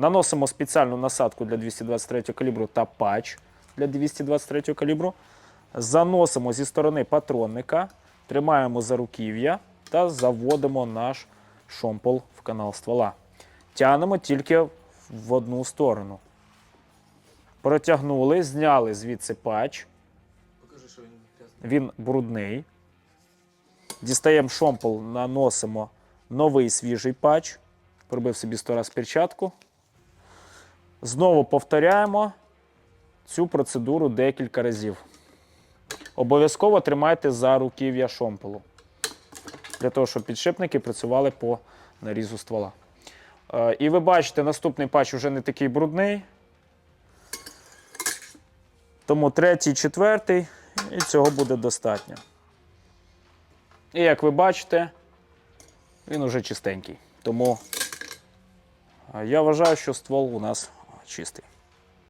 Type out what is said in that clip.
Наносимо спеціальну насадку для 223 калібру та патч для 223 калібру. Заносимо зі сторони патронника, тримаємо за руків'я та заводимо наш шомпол в канал ствола. Тягнемо тільки в одну сторону. Протягнули, зняли звідси патч. Він Він брудний. Дістаємо шомпол, наносимо новий свіжий патч. Пробив собі 100 раз перчатку. Знову повторяємо цю процедуру декілька разів. Обов'язково тримайте за руків'я шомполу. Для того, щоб підшипники працювали по нарізу ствола. Е, І ви бачите, наступний патч вже не такий брудний. Тому третій, четвертий, і цього буде достатньо. І як ви бачите, він уже чистенький. Тому е, я вважаю, що ствол у нас чистий.